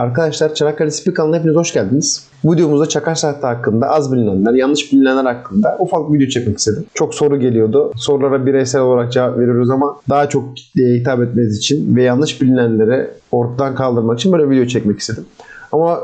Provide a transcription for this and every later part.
Arkadaşlar Çanakkale Spik kanalına hepiniz hoş geldiniz. Bu videomuzda Çakar Saati hakkında az bilinenler, yanlış bilinenler hakkında ufak bir video çekmek istedim. Çok soru geliyordu. Sorulara bireysel olarak cevap veriyoruz ama daha çok kitleye hitap etmeniz için ve yanlış bilinenleri ortadan kaldırmak için böyle bir video çekmek istedim. Ama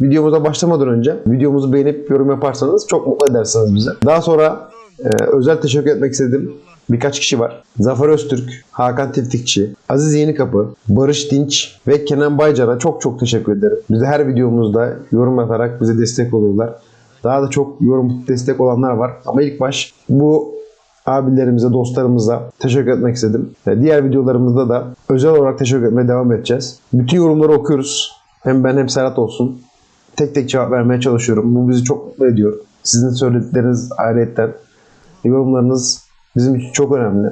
videomuza başlamadan önce videomuzu beğenip yorum yaparsanız çok mutlu edersiniz bize. Daha sonra e, özel teşekkür etmek istedim. Birkaç kişi var. Zafer Öztürk, Hakan Tiftikçi, Aziz Yenikapı, Barış Dinç ve Kenan Baycar'a çok çok teşekkür ederim. Bize her videomuzda yorum atarak bize destek oluyorlar. Daha da çok yorum destek olanlar var. Ama ilk baş bu abilerimize, dostlarımıza teşekkür etmek istedim. Diğer videolarımızda da özel olarak teşekkür etmeye devam edeceğiz. Bütün yorumları okuyoruz. Hem ben hem Serhat olsun. Tek tek cevap vermeye çalışıyorum. Bu bizi çok mutlu ediyor. Sizin söyledikleriniz ayrıyetten yorumlarınız bizim için çok önemli.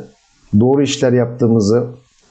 Doğru işler yaptığımızı,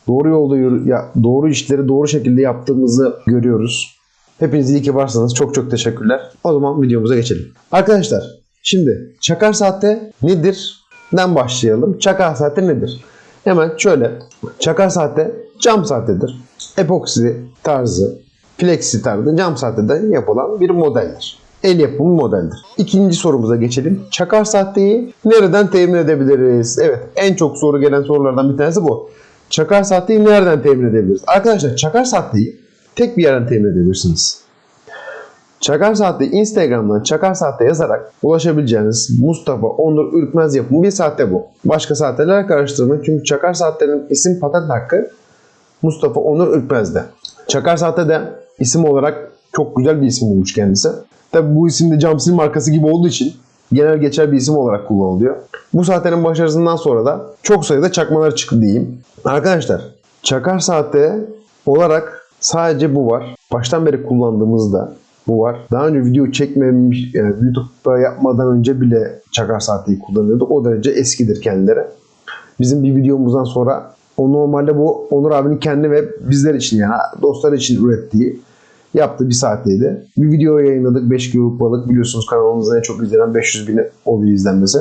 doğru yolda yürü, ya, doğru işleri doğru şekilde yaptığımızı görüyoruz. Hepiniz iyi ki varsınız. Çok çok teşekkürler. O zaman videomuza geçelim. Arkadaşlar şimdi çakar saatte nedir? Den başlayalım. Çakar saatte nedir? Hemen şöyle. Çakar saatte cam saattedir. Epoksi tarzı, flexi tarzı cam saatte yapılan bir modeldir el yapımı modeldir. İkinci sorumuza geçelim. Çakar sahteyi nereden temin edebiliriz? Evet en çok soru gelen sorulardan bir tanesi bu. Çakar sahteyi nereden temin edebiliriz? Arkadaşlar çakar sahteyi tek bir yerden temin edebilirsiniz. Çakar Saat'te Instagram'dan Çakar Saat'te yazarak ulaşabileceğiniz Mustafa Onur Ürkmez yapımı bir saatte bu. Başka saatlerle karıştırmayın çünkü Çakar Saatler'in isim patent hakkı Mustafa Onur Ürkmez'de. Çakar Saat'te de isim olarak çok güzel bir isim bulmuş kendisi. Tabi bu isim de Camsil markası gibi olduğu için genel geçer bir isim olarak kullanılıyor. Bu saatlerin başarısından sonra da çok sayıda çakmalar çıktı diyeyim. Arkadaşlar çakar saatte olarak sadece bu var. Baştan beri kullandığımızda bu var. Daha önce video çekmemiş, yani YouTube'da yapmadan önce bile çakar saatliği kullanıyorduk. O derece eskidir kendileri. Bizim bir videomuzdan sonra o normalde bu Onur abinin kendi ve bizler için yani dostlar için ürettiği yaptığı bir saatteydi. Bir video yayınladık 5 kiloluk balık biliyorsunuz kanalımızda en çok izlenen 500 bin oluyor izlenmesi.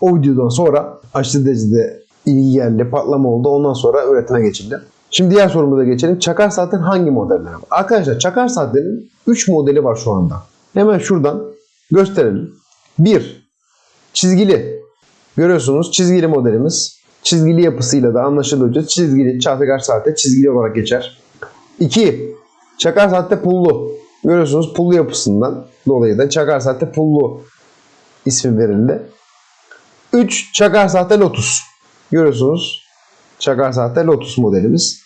O videodan sonra aşırı derecede ilgi geldi, patlama oldu. Ondan sonra üretime geçildi. Şimdi diğer sorumuza geçelim. Çakar saatin hangi modelleri var? Arkadaşlar çakar saatlerin 3 modeli var şu anda. Hemen şuradan gösterelim. 1. Çizgili. Görüyorsunuz çizgili modelimiz. Çizgili yapısıyla da anlaşılınca çizgili çakar saatte çizgili olarak geçer. 2. Çakar saatte pullu. Görüyorsunuz pullu yapısından dolayı da çakar saatte pullu ismi verildi. 3. Çakar saatte Lotus. Görüyorsunuz çakar saatte Lotus modelimiz.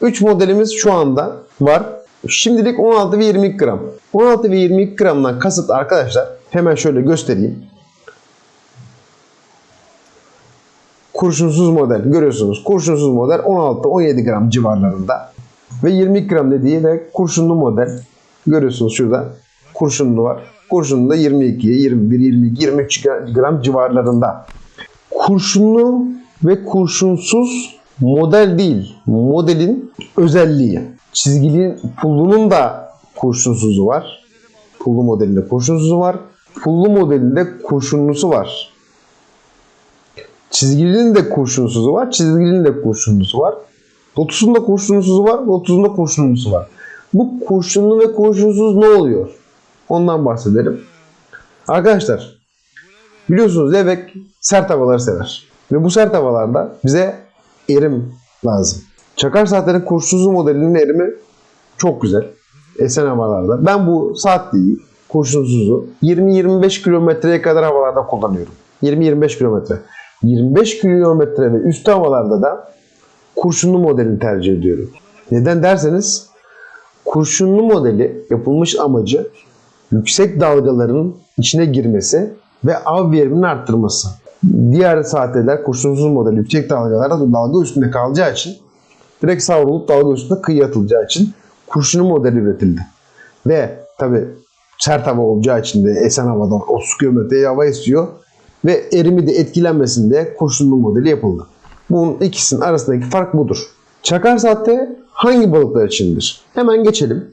3 modelimiz şu anda var. Şimdilik 16 ve 22 gram. 16 ve 22 gramdan kasıt arkadaşlar hemen şöyle göstereyim. Kurşunsuz model görüyorsunuz. Kurşunsuz model 16-17 gram civarlarında. Ve 22 gram dediği de kurşunlu model. Görüyorsunuz şurada kurşunlu var. Kurşunlu da 22, 21, 22, 23 gram civarlarında. Kurşunlu ve kurşunsuz model değil. Modelin özelliği. Çizgili pullunun da kurşunsuzu var. Pullu modelinde kurşunsuzu var. Pullu modelinde kurşunlusu var. Çizgilinin de kurşunsuzu var. Çizgilinin de kurşunlusu var. Lotus'un da kurşunlusuzu var. Lotus'un da kurşunlusu var. Bu kurşunlu ve kurşunsuz ne oluyor? Ondan bahsedelim. Arkadaşlar biliyorsunuz levrek sert havaları sever. Ve bu sert havalarda bize erim lazım. Çakar saatlerin kurşunsuz modelinin erimi çok güzel. Esen havalarda. Ben bu saatliği kurşunsuzu 20-25 kilometreye kadar havalarda kullanıyorum. 20-25 kilometre. 25 kilometre ve üstü havalarda da kurşunlu modelini tercih ediyorum. Neden derseniz kurşunlu modeli yapılmış amacı yüksek dalgaların içine girmesi ve av verimini arttırması. Diğer saatler kurşunsuz model yüksek dalgalarda dalga üstünde kalacağı için direkt savrulup dalga üstünde kıyıya atılacağı için kurşunlu model üretildi. Ve tabi sert hava olacağı için de esen havada 30 kilometre hava esiyor ve erimi de etkilenmesin diye kurşunlu modeli yapıldı. Bunun ikisinin arasındaki fark budur. Çakar saatte hangi balıklar içindir? Hemen geçelim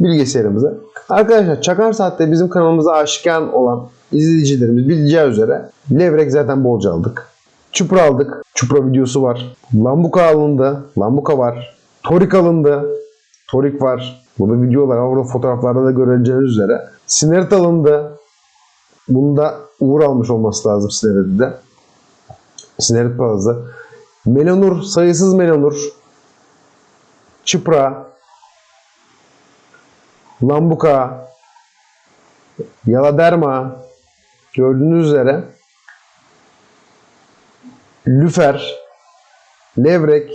bilgisayarımıza. Arkadaşlar Çakar Saat'te bizim kanalımıza aşikar olan izleyicilerimiz bileceği üzere levrek zaten bolca aldık. Çupra aldık. Çupra videosu var. Lambuka alındı. Lambuka var. Torik alındı. torik var. Burada videolar var. Burada fotoğraflarda da göreceğiniz üzere. Sinerit alındı. Bunda uğur almış olması lazım Sinerit'de de. Sinerit palazı. Melanur, sayısız melanur. Çıpra. Lambuka. Yaladerma. Gördüğünüz üzere. Lüfer. Levrek.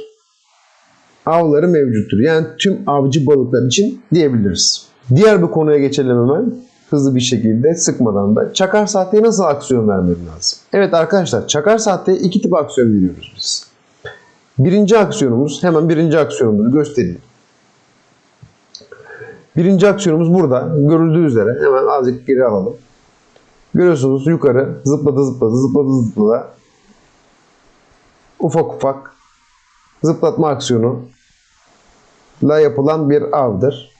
Avları mevcuttur. Yani tüm avcı balıklar için diyebiliriz. Diğer bir konuya geçelim hemen. Hızlı bir şekilde sıkmadan da. Çakar saateye nasıl aksiyon vermem lazım? Evet arkadaşlar çakar saateye iki tip aksiyon veriyoruz biz. Birinci aksiyonumuz hemen birinci aksiyonumuzu göstereyim. Birinci aksiyonumuz burada. Görüldüğü üzere hemen azıcık geri alalım. Görüyorsunuz yukarı zıpladı zıpladı zıpladı zıpladı. Ufak ufak zıplatma aksiyonu la yapılan bir avdır.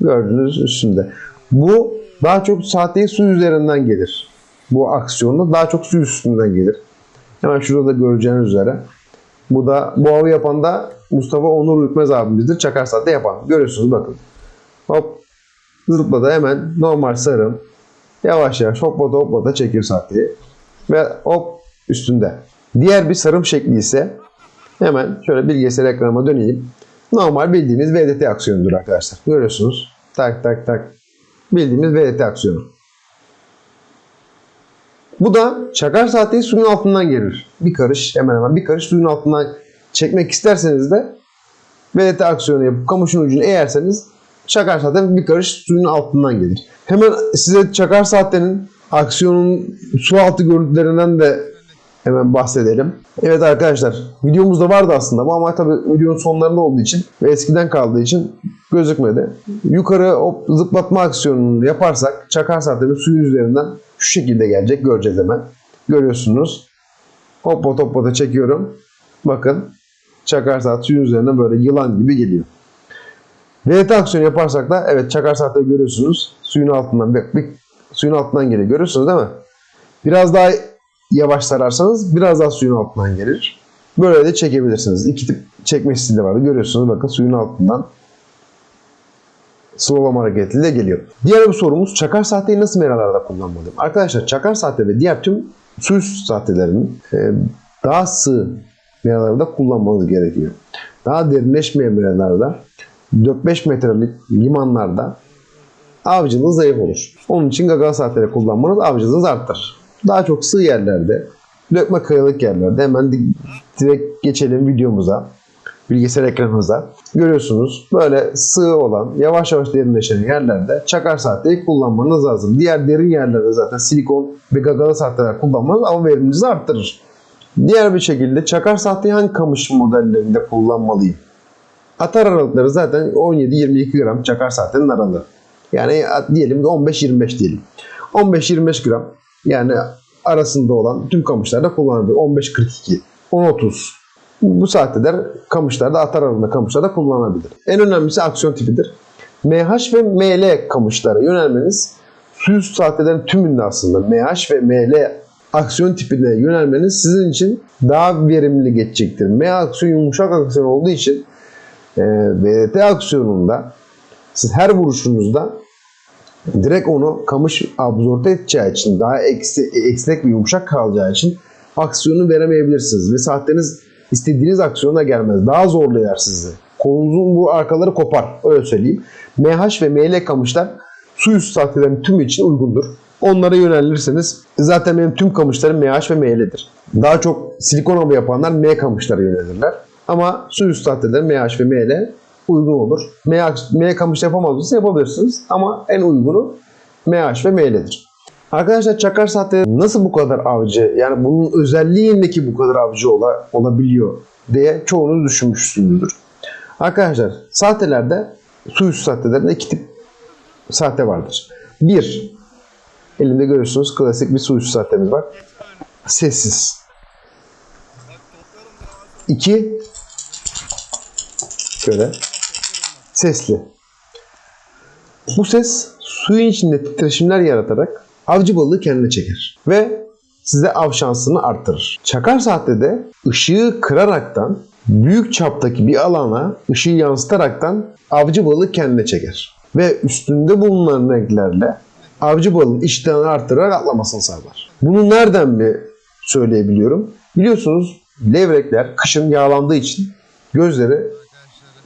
Gördüğünüz üstünde. Bu daha çok saatte su üzerinden gelir. Bu aksiyonda daha çok su üstünden gelir. Hemen şurada da göreceğiniz üzere. Bu da bu avı yapan da Mustafa Onur Ürkmez abimizdir. Çakar saatte yapan. Görüyorsunuz bakın. Hop zıpladı hemen normal sarım. Yavaş yavaş hoplata hoplata çekiyor saatliği. Ve hop üstünde. Diğer bir sarım şekli ise hemen şöyle bilgisayar ekranıma döneyim. Normal bildiğimiz VDT aksiyonudur arkadaşlar. Görüyorsunuz. Tak tak tak. Bildiğimiz VDT aksiyonu. Bu da çakar saati suyun altından gelir. Bir karış hemen hemen bir karış suyun altından çekmek isterseniz de VDT aksiyonu yapıp kamışın ucunu eğerseniz çakar saatten bir karış suyun altından gelir. Hemen size çakar saatlerin aksiyonun su altı görüntülerinden de hemen bahsedelim. Evet arkadaşlar videomuzda vardı aslında ama tabii videonun sonlarında olduğu için ve eskiden kaldığı için gözükmedi. Yukarı hop zıplatma aksiyonunu yaparsak çakar saatlerin suyun üzerinden şu şekilde gelecek göreceğiz hemen. Görüyorsunuz. Hoppa hoppa çekiyorum. Bakın çakar saat suyun üzerinden böyle yılan gibi geliyor. VT aksiyonu yaparsak da evet çakar saatleri görüyorsunuz. Suyun altından bir, bir suyun altından geliyor. Görüyorsunuz değil mi? Biraz daha yavaş sararsanız biraz daha suyun altından gelir. Böyle de çekebilirsiniz. İki tip çekme stili vardı. Görüyorsunuz bakın suyun altından slalom hareketiyle geliyor. Diğer bir sorumuz çakar sahteyi nasıl meralarda kullanmalıyım? Arkadaşlar çakar sahte ve diğer tüm su üstü sahtelerinin e, daha sığ meralarda kullanmanız gerekiyor. Daha derinleşmeyen meralarda 4-5 metrelik limanlarda avcılığınız zayıf olur. Onun için gagal saatleri kullanmanız avcılığınızı arttırır. Daha çok sığ yerlerde, dökme kayalık yerlerde hemen di- direkt geçelim videomuza, bilgisayar ekranımıza. Görüyorsunuz böyle sığ olan, yavaş yavaş derinleşen yerlerde çakar saatleri kullanmanız lazım. Diğer derin yerlerde zaten silikon ve gagalı saatler kullanmanız av veriminizi arttırır. Diğer bir şekilde çakar saatleri hangi kamış modellerinde kullanmalıyım? Atar aralıkları zaten 17-22 gram çakar saatinin aralığı. Yani diyelim ki 15-25 diyelim. 15-25 gram yani arasında olan tüm kamışlarda kullanılabilir. 15-42, 10-30. Bu saatler kamışlarda atar aralığında kamışlarda kullanılabilir. En önemlisi aksiyon tipidir. MH ve ML kamışlara yönelmeniz su üstü saatlerin tümünde aslında MH ve ML aksiyon tipine yönelmeniz sizin için daha verimli geçecektir. M aksiyon yumuşak aksiyon olduğu için e, VDT aksiyonunda siz her vuruşunuzda direkt onu kamış absorbe edeceği için daha eksi, esnek ve yumuşak kalacağı için aksiyonu veremeyebilirsiniz ve saatleriniz istediğiniz aksiyona gelmez. Daha zorlayar sizi. Kolunuzun bu arkaları kopar. Öyle söyleyeyim. MH ve ML kamışlar su üstü saatlerin tümü için uygundur. Onlara yönelirseniz zaten benim tüm kamışlarım MH ve ML'dir. Daha çok silikon avı yapanlar M kamışlara yönelirler. Ama su üstü saatler MH ve ML uygun olur. M, M kamış yapamazsınız yapabilirsiniz ama en uygunu MH ve ML'dir. Arkadaşlar çakar saatleri nasıl bu kadar avcı yani bunun özelliğindeki bu kadar avcı ola, olabiliyor diye çoğunuz düşünmüşsünüzdür. Arkadaşlar saatelerde su üstü saatelerde iki tip sahte vardır. Bir, elimde görüyorsunuz klasik bir su üstü saatemiz var. Sessiz. İki, şöyle sesli. Bu ses suyun içinde titreşimler yaratarak avcı balığı kendine çeker ve size av şansını arttırır. Çakar saatte de ışığı kıraraktan büyük çaptaki bir alana ışığı yansıtaraktan avcı balığı kendine çeker. Ve üstünde bulunan renklerle avcı balığın iştahını arttırarak atlamasını sağlar. Bunu nereden bir söyleyebiliyorum? Biliyorsunuz levrekler kışın yağlandığı için gözleri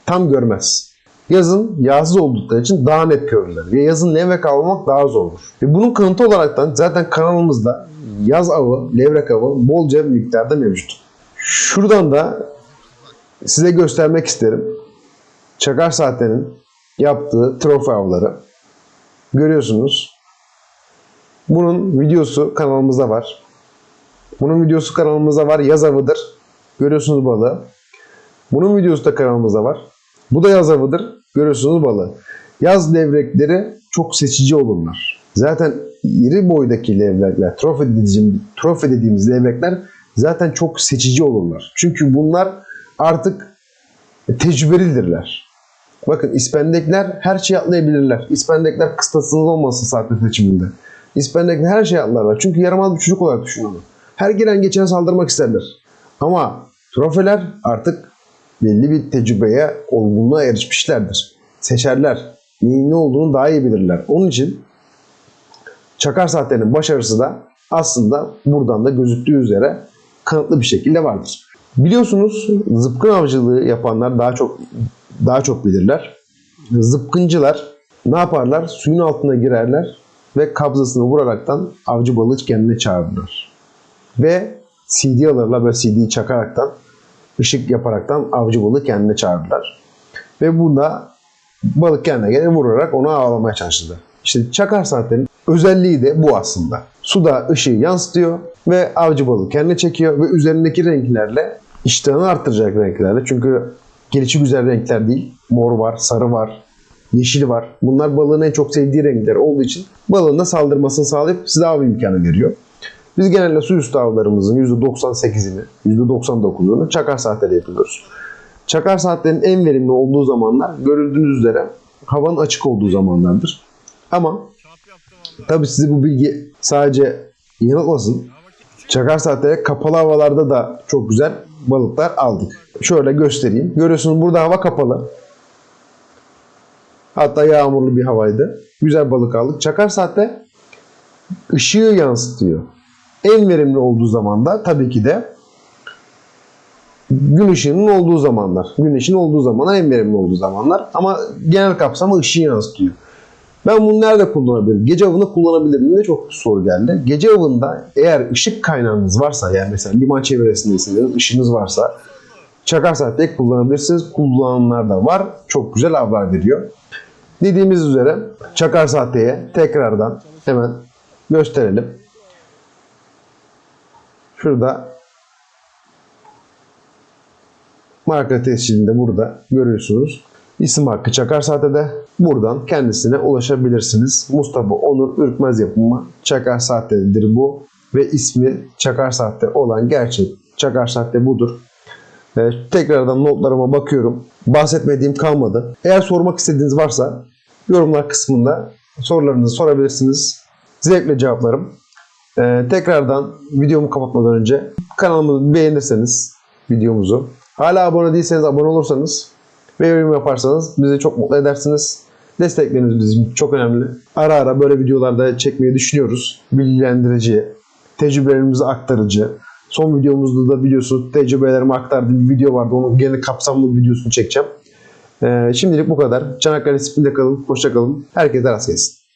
tam görmez. Yazın yağsız oldukları için daha net görürler. Ve yazın levrek avlamak daha zordur. Ve bunun kanıtı olaraktan zaten kanalımızda yaz avı, levrek avı bolca miktarda mevcut. Şuradan da size göstermek isterim. Çakar Saatler'in yaptığı trofe avları. Görüyorsunuz. Bunun videosu kanalımızda var. Bunun videosu kanalımızda var. Yaz avıdır. Görüyorsunuz balığı. Bunun videosu da kanalımızda var. Bu da yaz avıdır. Görüyorsunuz balığı. Yaz levrekleri çok seçici olurlar. Zaten iri boydaki levrekler, trofe dediğimiz, trofe dediğimiz levrekler zaten çok seçici olurlar. Çünkü bunlar artık tecrübelidirler. Bakın ispendekler her şeyi atlayabilirler. İspendekler kıstasınız olmasın saatte seçiminde. İspendekler her şeyi atlarlar. Çünkü yaramaz bir çocuk olarak düşün onu. Her giren geçene saldırmak isterler. Ama trofeler artık belli bir tecrübeye, olgunluğa erişmişlerdir. Seçerler. Neyin ne olduğunu daha iyi bilirler. Onun için çakar saatlerinin başarısı da aslında buradan da gözüktüğü üzere kanıtlı bir şekilde vardır. Biliyorsunuz zıpkın avcılığı yapanlar daha çok daha çok bilirler. Zıpkıncılar ne yaparlar? Suyun altına girerler ve kabzasını vuraraktan avcı balığı kendine çağırırlar. Ve CD alırlar ve CD'yi çakaraktan ışık yaparaktan avcı balığı kendine çağırırlar. Ve bunda balık kendine gelir vurarak onu avlamaya çalışırlar. İşte çakar saatlerin özelliği de bu aslında. Suda ışığı yansıtıyor ve avcı balığı kendine çekiyor ve üzerindeki renklerle iştahını arttıracak renklerle. Çünkü gelişi güzel renkler değil. Mor var, sarı var, yeşil var. Bunlar balığın en çok sevdiği renkler olduğu için balığın da saldırmasını sağlayıp size av imkanı veriyor. Biz genelde su üstü avlarımızın %98'ini, %99'unu çakar saatleri yapıyoruz. Çakar saatlerin en verimli olduğu zamanlar görüldüğünüz üzere havanın açık olduğu zamanlardır. Ama tabi sizi bu bilgi sadece yanıltmasın. Çakar saatleri kapalı havalarda da çok güzel balıklar aldık. Şöyle göstereyim. Görüyorsunuz burada hava kapalı. Hatta yağmurlu bir havaydı. Güzel balık aldık. Çakar saatte ışığı yansıtıyor. En verimli olduğu zaman da tabii ki de gün ışığının olduğu zamanlar. Gün ışığının olduğu zamanlar en verimli olduğu zamanlar. Ama genel kapsamı ışığı yansıtıyor. Ben bunu nerede kullanabilirim? Gece avında kullanabilir miyim? çok soru geldi. Gece avında eğer ışık kaynağınız varsa yani mesela liman çevresindeyseniz ışığınız varsa çakar saatte kullanabilirsiniz. Kullananlar da var. Çok güzel avlar veriyor. Dediğimiz üzere çakar saateye tekrardan hemen gösterelim. Şurada marka tescilinde burada görüyorsunuz. İsim hakkı Çakar Saat'te buradan kendisine ulaşabilirsiniz. Mustafa Onur Ürkmez yapımı Çakar Saat'tedir bu ve ismi Çakar Saat'te olan gerçek Çakar Saat'te budur. Ee, tekrardan notlarıma bakıyorum. Bahsetmediğim kalmadı. Eğer sormak istediğiniz varsa yorumlar kısmında sorularınızı sorabilirsiniz. Zevkle cevaplarım. Ee, tekrardan videomu kapatmadan önce kanalımı beğenirseniz videomuzu hala abone değilseniz abone olursanız ve yorum yaparsanız bizi çok mutlu edersiniz. Destekleriniz bizim çok önemli. Ara ara böyle videolarda çekmeyi düşünüyoruz. Bilgilendirici, tecrübelerimizi aktarıcı. Son videomuzda da biliyorsunuz tecrübelerimi aktardığım bir video vardı. Onun gene kapsamlı bir videosunu çekeceğim. Ee, şimdilik bu kadar. Çanakkale isminde kalın. Hoşça kalın. Herkese rast gelsin.